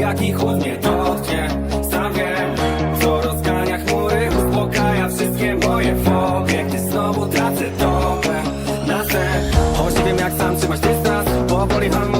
jaki chłód mnie dotknie Sam wiem, co rozgania chmury Uspokaja wszystkie moje fobie Gdy znowu tracę topę na sen. Choć nie wiem jak sam trzymać dystans Powoli ham